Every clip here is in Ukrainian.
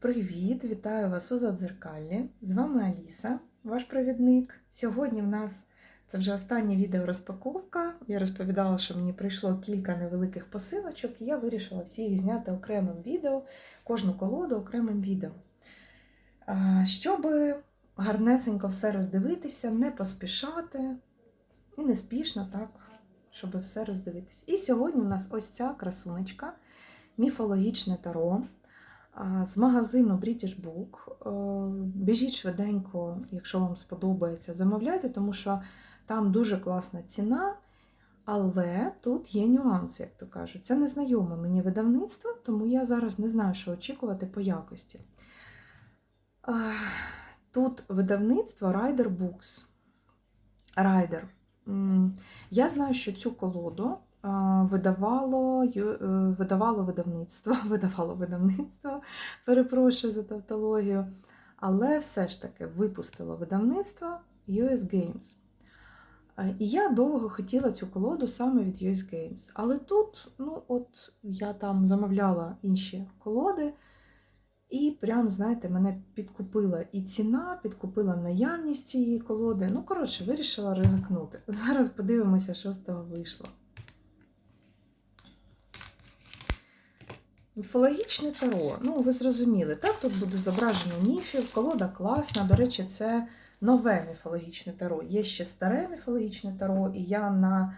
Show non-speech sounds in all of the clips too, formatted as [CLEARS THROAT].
Привіт, вітаю вас у Задзеркаллі. З вами Аліса, ваш провідник. Сьогодні в нас це вже останнє відео розпаковка. Я розповідала, що мені прийшло кілька невеликих посилочок, і я вирішила всі їх зняти окремим відео, кожну колоду окремим відео. Щоб гарнесенько все роздивитися, не поспішати і не спішно, так, щоб все роздивитися. І сьогодні у нас ось ця красунечка, міфологічне таро. З магазину British Book. Е, Біжіть швиденько, якщо вам сподобається, замовляйте, тому що там дуже класна ціна, але тут є нюанси, як то кажуть. Це незнайоме мені видавництво, тому я зараз не знаю, що очікувати по якості. Тут видавництво Rider Books. Rider. Я знаю, що цю колоду видавало, е, видавало видавництво, [LAUGHS] видавало видавництво, перепрошую за тавтологію, але все ж таки випустило видавництво US Games. І я довго хотіла цю колоду саме від US Games. Але тут, ну, от я там замовляла інші колоди, і прям, знаєте, мене підкупила і ціна, підкупила наявність цієї колоди. Ну, коротше, вирішила ризикнути. [LAUGHS] Зараз подивимося, що з того вийшло. Міфологічне таро. Ну, ви зрозуміли, так? Тут буде зображено міфів, колода класна. До речі, це нове міфологічне таро. Є ще старе міфологічне таро, і я на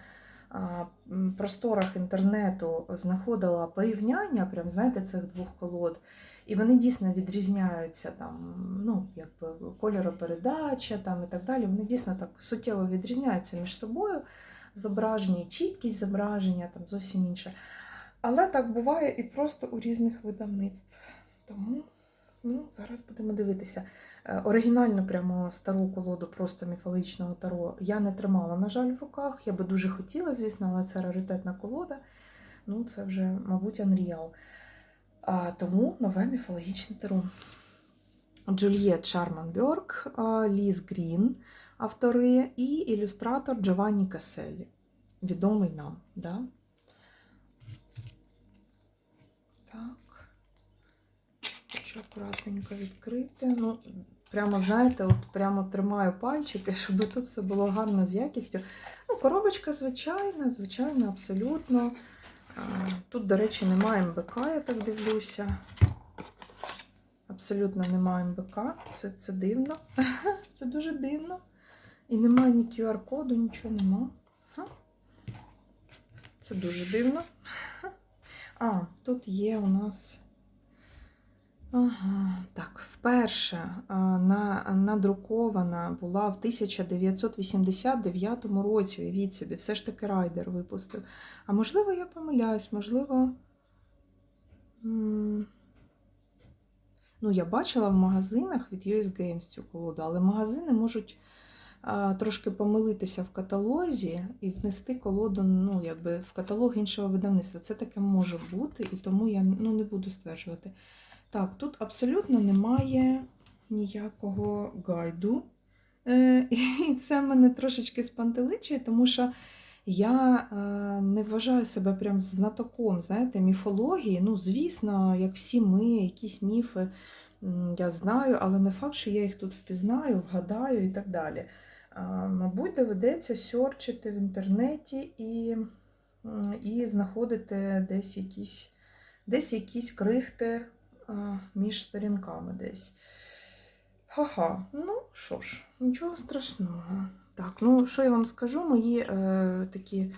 просторах інтернету знаходила порівняння, прям, знаєте, цих двох колод. І вони дійсно відрізняються там, ну, якби кольоропередача там, і так далі. Вони дійсно так суттєво відрізняються між собою. Зображення, чіткість зображення там зовсім інше. Але так буває і просто у різних видавництв. Тому ну, зараз будемо дивитися. Е, Оригінальну прямо стару колоду просто міфологічного таро я не тримала, на жаль, в руках. Я би дуже хотіла, звісно, але це раритетна колода. Ну, це вже, мабуть, Unreal. А, тому нове міфологічне таро. Джульєт Шарманберг, Ліз Грін, автори, і ілюстратор Джованні Каселі. Відомий нам. Да? Так. Хочу акуратненько відкрити. Ну, прямо, знаєте, от прямо тримаю пальчики, [LAUGHS] щоб тут все було гарно з якістю. Ну, коробочка звичайна, звичайна, абсолютно. Тут, до речі, немає МБК, я так дивлюся. Абсолютно немає МБК. Це, це дивно. [LAUGHS] Це дуже дивно. І немає ні QR-коду, нічого нема. Це дуже дивно. А, тут є у нас. Ага, так, вперше на, надрукована була в 1989 році. Уявіть собі, все ж таки райдер випустив. А можливо, я помиляюсь, можливо. Ну, я бачила в магазинах від US Games цю колоду, але магазини можуть трошки помилитися в каталозі і внести колоду ну, якби, в каталог іншого видавництва. Це таке може бути, і тому я ну, не буду стверджувати. Так, тут абсолютно немає ніякого гайду. Е, І це мене трошечки спантеличує, тому що я е, не вважаю себе прям знатоком, знаєте, міфології. Ну, звісно, як всі ми, якісь міфи я знаю, але не факт, що я їх тут впізнаю, вгадаю і так далі. Мабуть, доведеться сьорчити в інтернеті і, і знаходити десь якісь, десь якісь крихти між сторінками десь. Ха-ха, ну що ж, нічого страшного. Так, ну що я вам скажу, мої е, такі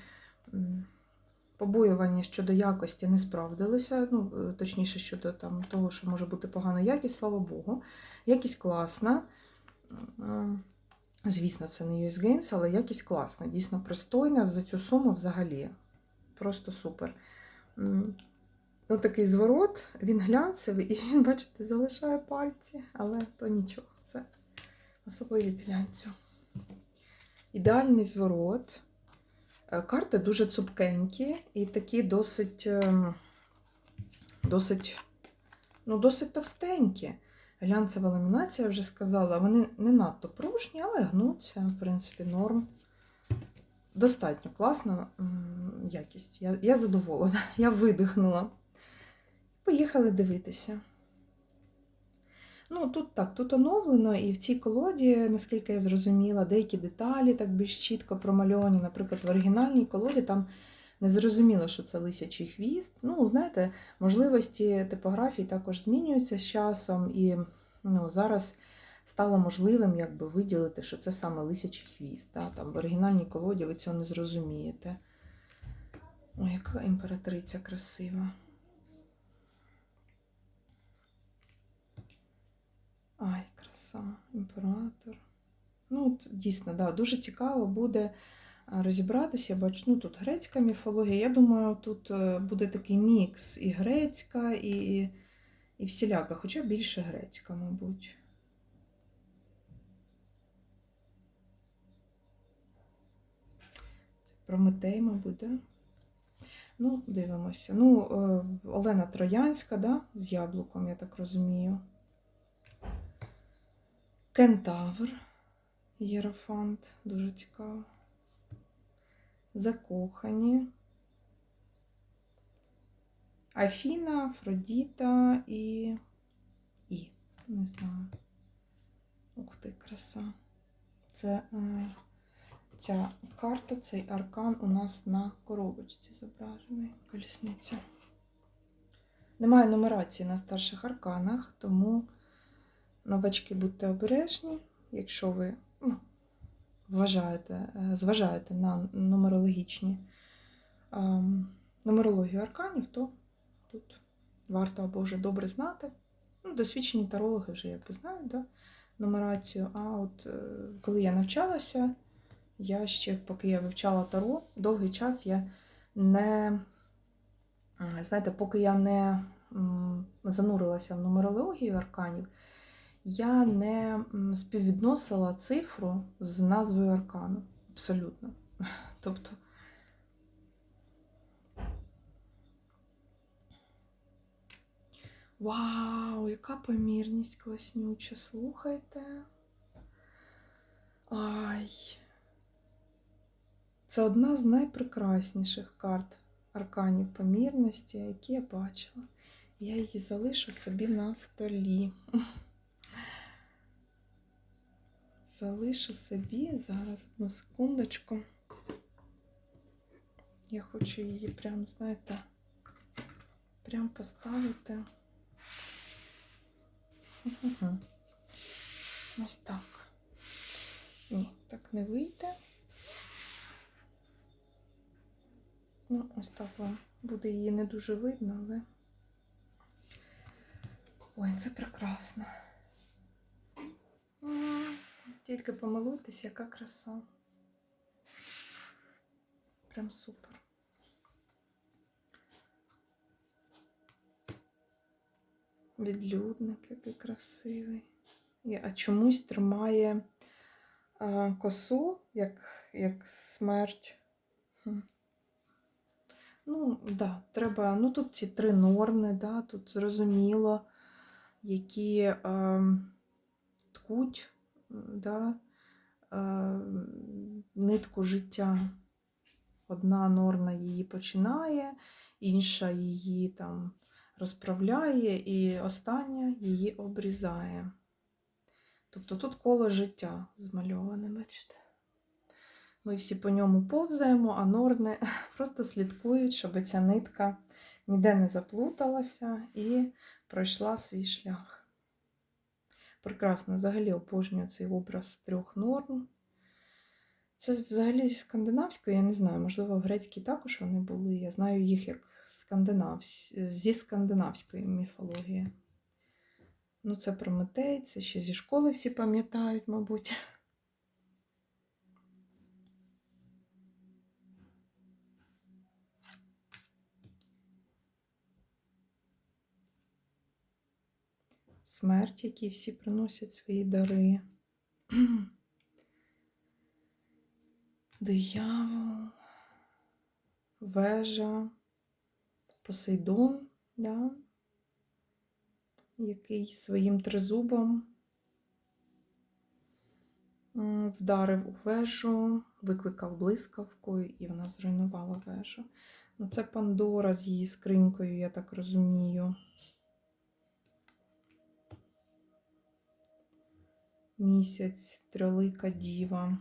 побоювання щодо якості не справдилися. Ну, е, точніше, щодо там, того, що може бути погана якість, слава Богу. Якість класна. Звісно, це не US Games, але якість класна, дійсно пристойна. За цю суму взагалі. Просто супер. Ну, такий зворот, він глянцевий, [LAUGHS] і він, бачите, залишає пальці, але то нічого. Це особливість глянцю. Ідеальний зворот. Е, Карти дуже цупкенькі і такі досить, ем, досить, ну, досить товстенькі. Глянцева ламінація, я вже сказала, вони не надто пружні, але гнуться, в принципі, норм. Достатньо класна якість. Я, я задоволена, [LAUGHS] я видихнула. Поїхали дивитися. Ну, тут так, тут оновлено, і в цій колоді, наскільки я зрозуміла, деякі деталі так більш чітко промальовані. Наприклад, в оригінальній колоді там не зрозуміло, що це лисячий хвіст. Ну, знаєте, можливості типографії також змінюються з часом, і ну, зараз стало можливим якби, виділити, що це саме лисячий хвіст. Да? Там, в оригінальній колоді ви цього не зрозумієте. Ой, яка імператриця красива. Ай, краса, імператор. Ну, от, дійсно, да, дуже цікаво буде розібратися. Я бачу, ну тут грецька міфологія. Я думаю, тут е, буде такий мікс і грецька, і, і, всіляка, хоча більше грецька, мабуть. Прометей, мабуть, да? Ну, дивимося. Ну, е, Олена Троянська, да? з яблуком, я так розумію. Кентавр, Єрофант, дуже цікаво. Закохані. Афіна, Афродіта і. І. Не знаю. Ух ти, краса. Це е, ця карта, цей аркан у нас на коробочці зображений. Колісниця. Немає нумерації на старших арканах, тому. Новачки, будьте обережні, якщо ви вважаєте, е, зважаєте на нумерологічні ем, нумерологію арканів, то тут варто або вже добре знати. Ну, Досвідчені тарологи вже якби знають да, нумерацію. А от е, коли я навчалася, я ще, поки я вивчала таро, довгий час я не, е, знаєте, поки я не занурилася в нумерологію арканів, я не співвідносила цифру з назвою аркану. Абсолютно. [LAUGHS] Тобто. Вау, яка помірність класнюча, слухайте. Ай. Це одна з найпрекрасніших карт арканів помірності, які я бачила. Я її залишу собі на столі. [LAUGHS] Залишу собі зараз одну секундочку. Я хочу її прям, знаєте, прям поставити. Мгм. Ось так. Ні, так не вийде. Ну, ось так вам буде її не дуже видно, але. Ой, це прекрасно. Тільки помилуйтесь, яка краса. Прям супер. Відлюдник, який красивий. А чомусь тримає косу, як, як смерть. Ну, да, треба. Ну, тут ці три норни, да, тут зрозуміло, які е, ткуть да, е, нитку життя. Одна норна її починає, інша її там розправляє, і остання її обрізає. Тобто тут коло життя змальоване, бачите. Ми всі по ньому повзаємо, а норни [LAUGHS] просто слідкують, щоб ця нитка ніде не заплуталася і пройшла свій шлях. Прекрасно, взагалі обожнюю цей образ трьох норм. Це взагалі зі скандинавської, я не знаю, можливо, в грецькій також вони були. Я знаю їх як скандинав... зі скандинавської міфології. Ну, це Прометей, це ще зі школи всі пам'ятають, мабуть. Смерть, які всі приносять свої дари. [CLEARS THROAT] Диявол, вежа, Посейдон, да? який своїм тризубом вдарив у вежу, викликав блискавку, і вона зруйнувала вежу. Ну, це Пандора з її скринькою, я так розумію. Місяць, трьолика діва,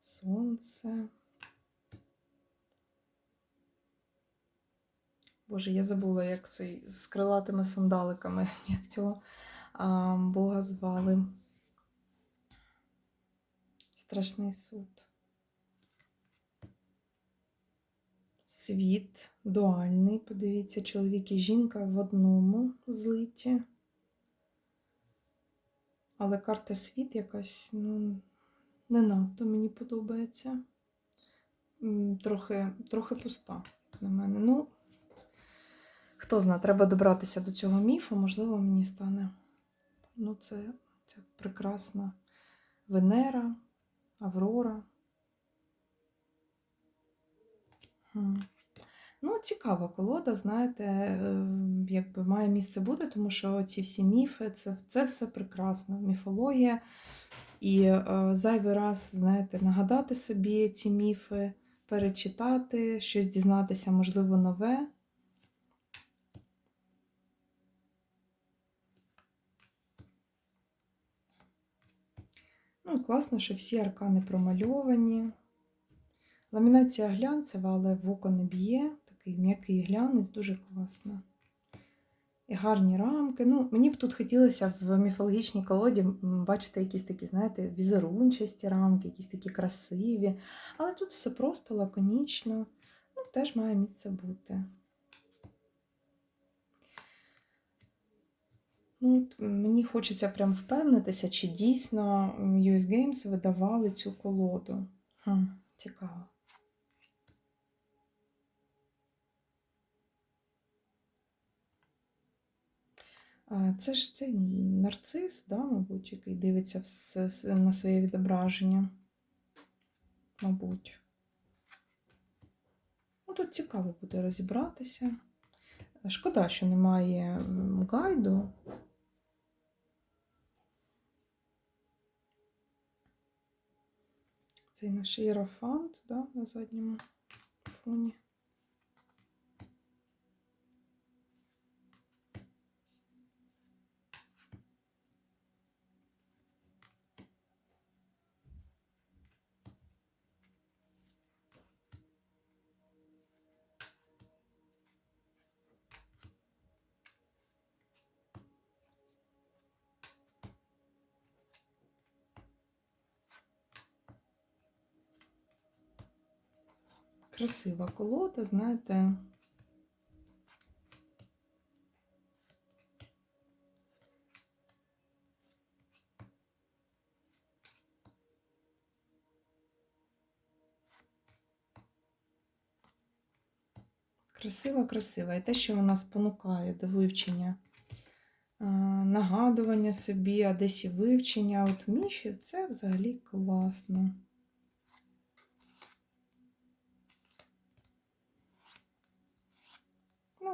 сонце. Боже, я забула, як цей з крилатими сандаликами, [LAUGHS] як цього а, Бога звали. Страшний суд. Світ дуальний. Подивіться, чоловік і жінка в одному злиті. Але карта світ якась, ну, не надто мені подобається. Трохи, трохи пуста, як на мене. Ну, хто знає, треба добратися до цього міфу, можливо, мені стане. Ну, це, це прекрасна Венера, Аврора. Хм. Ну, цікава колода, знаєте, е, якби має місце бути, тому що ці всі міфи, це, це все прекрасно. Міфологія. І е, зайвий раз, знаєте, нагадати собі ці міфи, перечитати, щось дізнатися, можливо, нове. Ну, класно, що всі аркани промальовані. Ламінація глянцева, але в око не б'є. Такий м'який глянець, дуже класно. І гарні рамки. Ну, мені б тут хотілося в міфологічній колоді бачити якісь такі, знаєте, візерунчасті рамки, якісь такі красиві. Але тут все просто, лаконічно. Ну, теж має місце бути. Ну, мені хочеться прям впевнитися, чи дійсно US Games видавали цю колоду. Хм, цікаво. Це ж цей нарцис, да, мабуть, який дивиться на своє відображення. Мабуть. Ну, тут цікаво буде розібратися. Шкода, що немає гайду. Цей наш іерофант, да, на задньому фоні. Красива колода, знаєте. Красива, красива. І те, що вона спонукає до вивчення, е, нагадування собі, а десь і вивчення от міфів, це взагалі класно.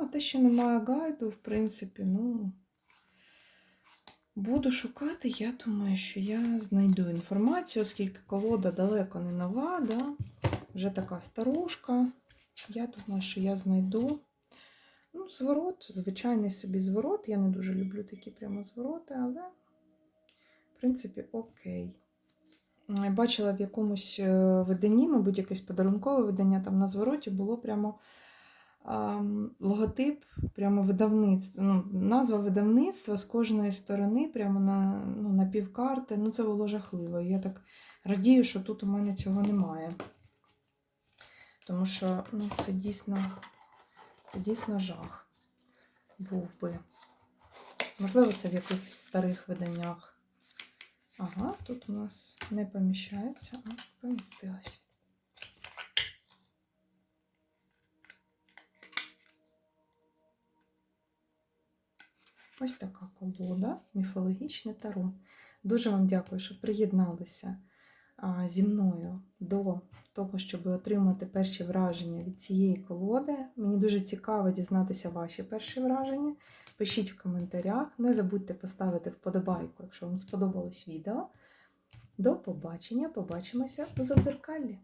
Те, що немає гайду, в принципі, ну, буду шукати, я думаю, що я знайду інформацію, оскільки колода далеко не нова, да? вже така старушка. Я думаю, що я знайду. Ну, зворот, звичайний собі зворот. Я не дуже люблю такі прямо звороти, але, в принципі, окей. Бачила в якомусь е, виданні, мабуть, якесь подарункове видання, там на звороті було прямо логотип, прямо видавництва, ну, назва видавництва з кожної сторони, прямо на, ну, на півкарти. Ну, це було жахливо. Я так радію, що тут у мене цього немає. Тому що ну, це дійсно, це дійсно жах був би. Можливо, це в якихось старих виданнях. Ага, тут у нас не поміщається, а помістилось. Ось така колода, міфологічне таро. Дуже вам дякую, що приєдналися зі мною до того, щоб отримати перші враження від цієї колоди. Мені дуже цікаво дізнатися ваші перші враження. Пишіть в коментарях. Не забудьте поставити вподобайку, якщо вам сподобалось відео. До побачення, побачимося у задзеркаллі.